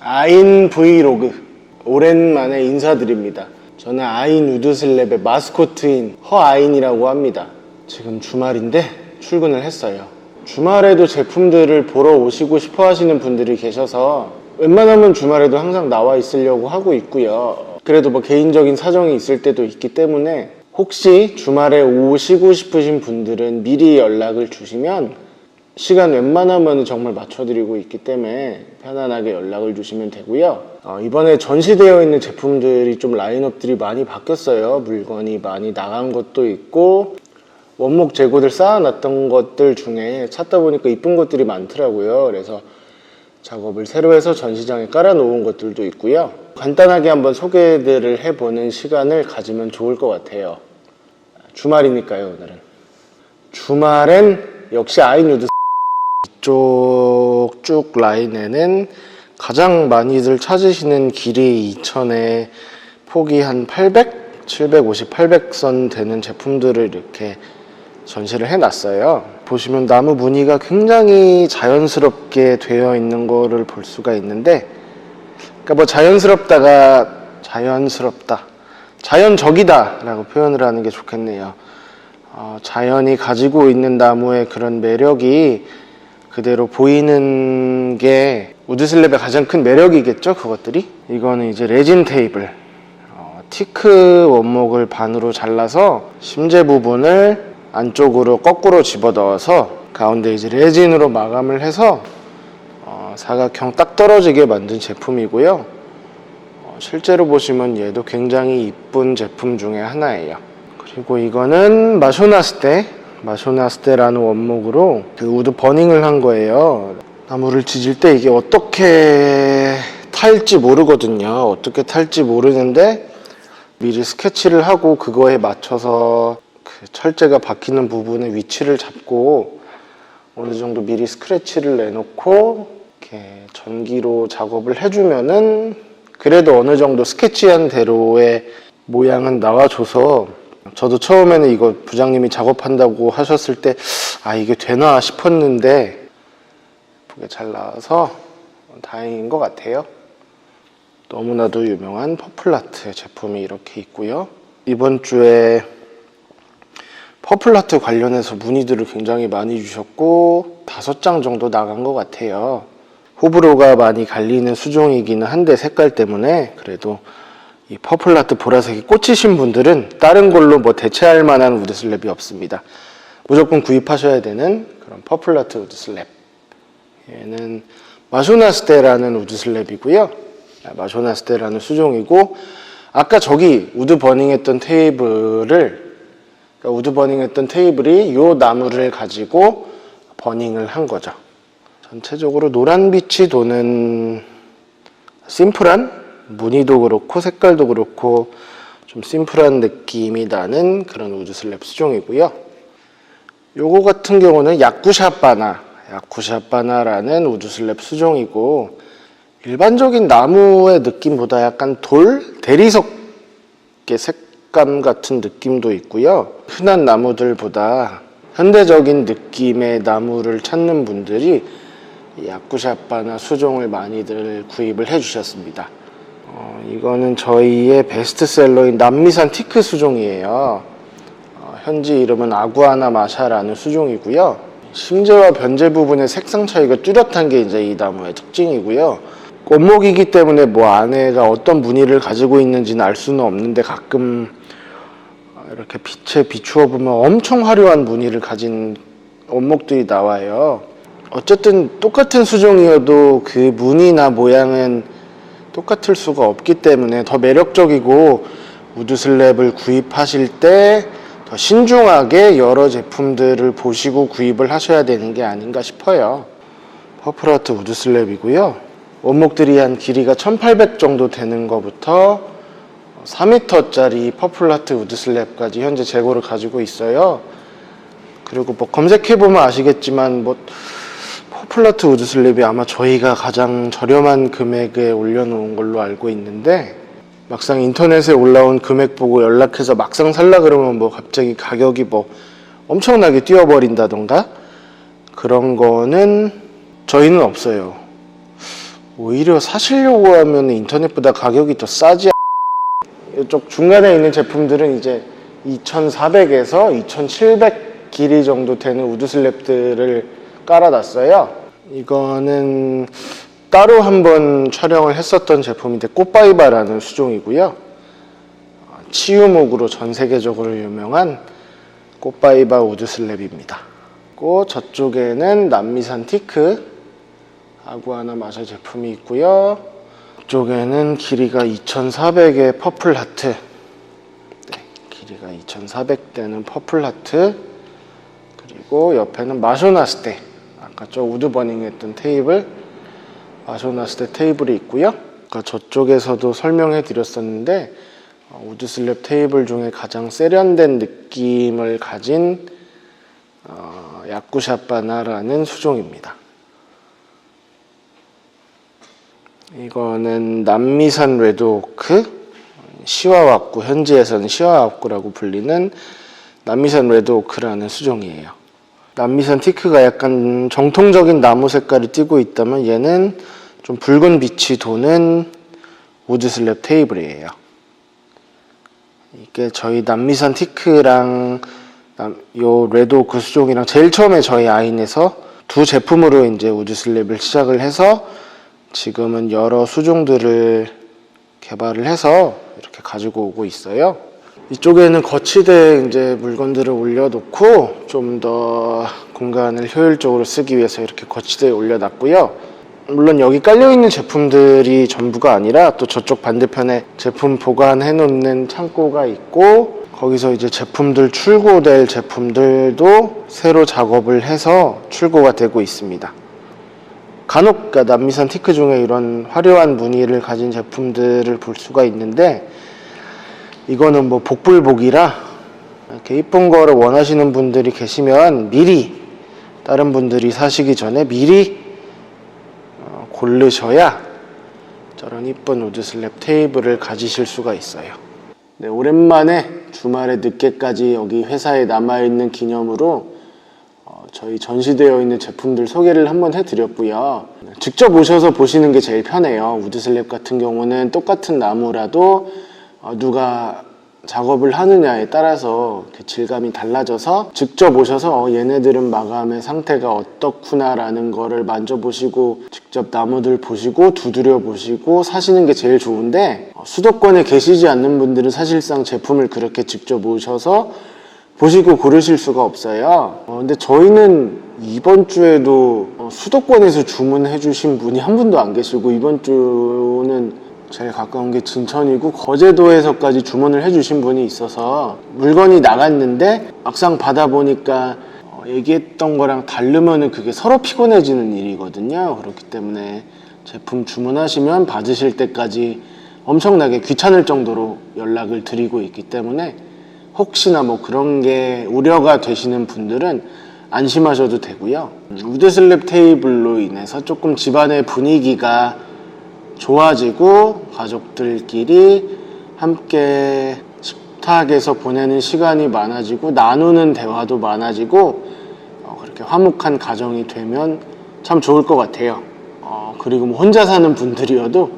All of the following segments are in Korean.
아인 브이로그 오랜만에 인사드립니다. 저는 아인 우드슬랩의 마스코트인 허아인이라고 합니다. 지금 주말인데 출근을 했어요. 주말에도 제품들을 보러 오시고 싶어 하시는 분들이 계셔서 웬만하면 주말에도 항상 나와 있으려고 하고 있고요. 그래도 뭐 개인적인 사정이 있을 때도 있기 때문에 혹시 주말에 오시고 싶으신 분들은 미리 연락을 주시면 시간 웬만하면 정말 맞춰드리고 있기 때문에 편안하게 연락을 주시면 되고요. 어, 이번에 전시되어 있는 제품들이 좀 라인업들이 많이 바뀌었어요. 물건이 많이 나간 것도 있고 원목 재고들 쌓아놨던 것들 중에 찾다 보니까 이쁜 것들이 많더라고요. 그래서 작업을 새로 해서 전시장에 깔아놓은 것들도 있고요. 간단하게 한번 소개들을 해보는 시간을 가지면 좋을 것 같아요. 주말이니까요, 오늘은. 주말엔 역시 아이누드 이쪽 쭉 라인에는 가장 많이들 찾으시는 길이 2000에 폭이 한 800, 750, 800선 되는 제품들을 이렇게 전시를 해놨어요. 보시면 나무 무늬가 굉장히 자연스럽게 되어 있는 거를 볼 수가 있는데, 그러니까 뭐 자연스럽다가 자연스럽다, 자연적이다라고 표현을 하는 게 좋겠네요. 어, 자연이 가지고 있는 나무의 그런 매력이 그대로 보이는 게 우드슬랩의 가장 큰 매력이겠죠, 그것들이? 이거는 이제 레진 테이블. 어, 티크 원목을 반으로 잘라서 심재 부분을 안쪽으로 거꾸로 집어 넣어서 가운데 이제 레진으로 마감을 해서 어, 사각형 딱 떨어지게 만든 제품이고요. 어, 실제로 보시면 얘도 굉장히 이쁜 제품 중에 하나예요. 그리고 이거는 마쇼나스테 마쇼나스테라는 원목으로 그 우드 버닝을 한 거예요. 나무를 지질 때 이게 어떻게 탈지 모르거든요. 어떻게 탈지 모르는데 미리 스케치를 하고 그거에 맞춰서 그 철제가 박히는 부분의 위치를 잡고 어느 정도 미리 스크래치를 내놓고 이렇게 전기로 작업을 해주면은 그래도 어느 정도 스케치한 대로의 모양은 나와줘서 저도 처음에는 이거 부장님이 작업한다고 하셨을 때 아 이게 되나 싶었는데 예쁘게 잘 나와서 다행인 것 같아요. 너무나도 유명한 퍼플라트 제품이 이렇게 있고요. 이번 주에 퍼플라트 관련해서 문의들을 굉장히 많이 주셨고 다섯 장 정도 나간 것 같아요. 호불호가 많이 갈리는 수종이기는 한데 색깔 때문에 그래도 이 퍼플라트 보라색이 꽂히신 분들은 다른 걸로 뭐 대체할 만한 우드슬랩이 없습니다. 무조건 구입하셔야 되는 그런 퍼플라트 우드슬랩. 얘는 마쇼나스테라는 우드슬랩이고요. 마쇼나스테라는 수종이고 아까 저기 우드 버닝했던 테이블을 그러니까 우드 버닝했던 테이블이 요 나무를 가지고 버닝을 한 거죠. 전체적으로 노란 빛이 도는 심플한 무늬도 그렇고 색깔도 그렇고 좀 심플한 느낌이 나는 그런 우드 슬랩 수종이고요. 요거 같은 경우는 야쿠샤바나, 야쿠샤바나라는 우드 슬랩 수종이고 일반적인 나무의 느낌보다 약간 돌, 대리석의 색감 같은 느낌도 있고요. 흔한 나무들보다 현대적인 느낌의 나무를 찾는 분들이 이 야쿠샤바나 수종을 많이들 구입을 해주셨습니다. 어, 이거는 저희의 베스트셀러인 남미산 티크 수종이에요. 어, 현지 이름은 아구아나 마샤라는 수종이고요. 심재와 변재 부분의 색상 차이가 뚜렷한 게 이제 이 나무의 특징이고요. 꽃목이기 때문에 뭐 안에가 어떤 무늬를 가지고 있는지는 알 수는 없는데 가끔 이렇게 빛에 비추어 보면 엄청 화려한 무늬를 가진 원목들이 나와요. 어쨌든 똑같은 수종이어도 그 무늬나 모양은 똑같을 수가 없기 때문에 더 매력적이고 우드 슬랩을 구입하실 때 더 신중하게 여러 제품들을 보시고 구입을 하셔야 되는 게 아닌가 싶어요. 퍼플아트 우드 슬랩이고요. 원목들이 한 길이가 1800 정도 되는 것부터 4m짜리 퍼플라트 우드 슬랩까지 현재 재고를 가지고 있어요. 그리고 뭐 검색해보면 아시겠지만 뭐 퍼플라트 우드슬랩이 아마 저희가 가장 저렴한 금액에 올려놓은 걸로 알고 있는데 막상 인터넷에 올라온 금액 보고 연락해서 막상 살라 그러면 뭐 갑자기 가격이 뭐 엄청나게 뛰어버린다던가 그런 거는 저희는 없어요. 오히려 사시려고 하면 인터넷보다 가격이 더 싸지. 이쪽 중간에 있는 제품들은 이제 2,400에서 2,700 길이 정도 되는 우드 슬랩들을 깔아놨어요. 이거는 따로 한번 촬영을 했었던 제품인데 꽃바이바라는 수종이고요. 어, 치유목으로 전 세계적으로 유명한 꽃바이바 우드 슬랩입니다. 그 저쪽에는 남미산 티크 아구아나 마샤 제품이 있고요. 이쪽에는 길이가 2,400의 퍼플 하트. 네, 길이가 2,400대는 퍼플 하트. 그리고 옆에는 마쇼나스테. 아까 저 우드 버닝 했던 테이블. 마쇼나스테 테이블이 있고요. 아까 저쪽에서도 설명해 드렸었는데 어, 우드 슬랩 테이블 중에 가장 세련된 느낌을 가진 어, 야쿠샤바나라는 수종입니다. 이거는 남미산 레드오크 시와와쿠 현지에서는 시와와쿠라고 불리는 남미산 레드오크라는 수종이에요. 남미산 티크가 약간 정통적인 나무 색깔을 띠고 있다면 얘는 좀 붉은 빛이 도는 우드 슬랩 테이블이에요. 이게 저희 남미산 티크랑 남- 요 레드오크 수종이랑 제일 처음에 저희 아인에서 두 제품으로 이제 우드 슬랩을 시작을 해서 지금은 여러 수종들을 개발을 해서 이렇게 가지고 오고 있어요. 이쪽에는 거치대 이제 물건들을 올려놓고 좀 더 공간을 효율적으로 쓰기 위해서 이렇게 거치대에 올려놨고요. 물론 여기 깔려있는 제품들이 전부가 아니라 또 저쪽 반대편에 제품 보관해 놓는 창고가 있고 거기서 이제 제품들 출고될 제품들도 새로 작업을 해서 출고가 되고 있습니다. 간혹 그러니까 남미산 티크 중에 이런 화려한 무늬를 가진 제품들을 볼 수가 있는데 이거는 뭐 복불복이라 이렇게 이쁜 거를 원하시는 분들이 계시면 미리 다른 분들이 사시기 전에 미리 어, 고르셔야 저런 이쁜 우드 슬랩 테이블을 가지실 수가 있어요. 네, 오랜만에 주말에 늦게까지 여기 회사에 남아있는 기념으로 어, 저희 전시되어 있는 제품들 소개를 한번 해드렸고요. 직접 오셔서 보시는 게 제일 편해요. 우드슬랩 같은 경우는 똑같은 나무라도 어, 누가 작업을 하느냐에 따라서 그 질감이 달라져서 직접 오셔서 어, 얘네들은 마감의 상태가 어떻구나라는 거를 만져보시고 직접 나무들 보시고 두드려 보시고 사시는 게 제일 좋은데 어, 수도권에 계시지 않는 분들은 사실상 제품을 그렇게 직접 오셔서 보시고 고르실 수가 없어요. 어, 근데 저희는 이번 주에도 어, 수도권에서 주문해 주신 분이 한 분도 안 계시고 이번 주는 제일 가까운 게 진천이고 거제도에서까지 주문을 해 주신 분이 있어서 물건이 나갔는데 막상 받아보니까 어, 얘기했던 거랑 다르면은 그게 서로 피곤해지는 일이거든요. 그렇기 때문에 제품 주문하시면 받으실 때까지 엄청나게 귀찮을 정도로 연락을 드리고 있기 때문에 혹시나 뭐 그런 게 우려가 되시는 분들은 안심하셔도 되고요. 우드슬랩 테이블로 인해서 조금 집안의 분위기가 좋아지고 가족들끼리 함께 식탁에서 보내는 시간이 많아지고 나누는 대화도 많아지고 어, 그렇게 화목한 가정이 되면 참 좋을 것 같아요. 어, 그리고 뭐 혼자 사는 분들이어도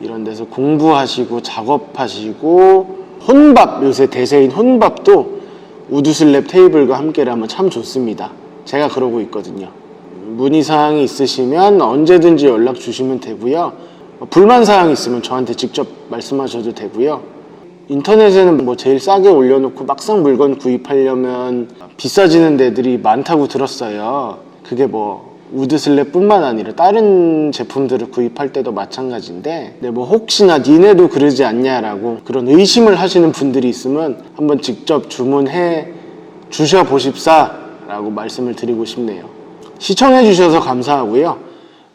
이런 데서 공부하시고 작업하시고 혼밥 요새 대세인 혼밥도 우드슬랩 테이블과 함께라면 참 좋습니다. 제가 그러고 있거든요. 문의사항이 있으시면 언제든지 연락 주시면 되고요. 불만 사항 있으면 저한테 직접 말씀하셔도 되고요. 인터넷에는 뭐 제일 싸게 올려놓고 막상 물건 구입하려면 비싸지는 데들이 많다고 들었어요. 그게 뭐 우드슬랩뿐만 아니라 다른 제품들을 구입할 때도 마찬가지인데 네, 뭐 혹시나 니네도 그러지 않냐라고 그런 의심을 하시는 분들이 있으면 한번 직접 주문해 주셔 보십사라고 말씀을 드리고 싶네요. 시청해 주셔서 감사하고요.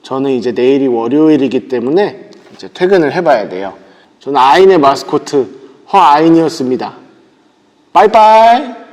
저는 이제 내일이 월요일이기 때문에 이제 퇴근을 해봐야 돼요. 저는 아인의 마스코트 허아인이었습니다. 바이바이.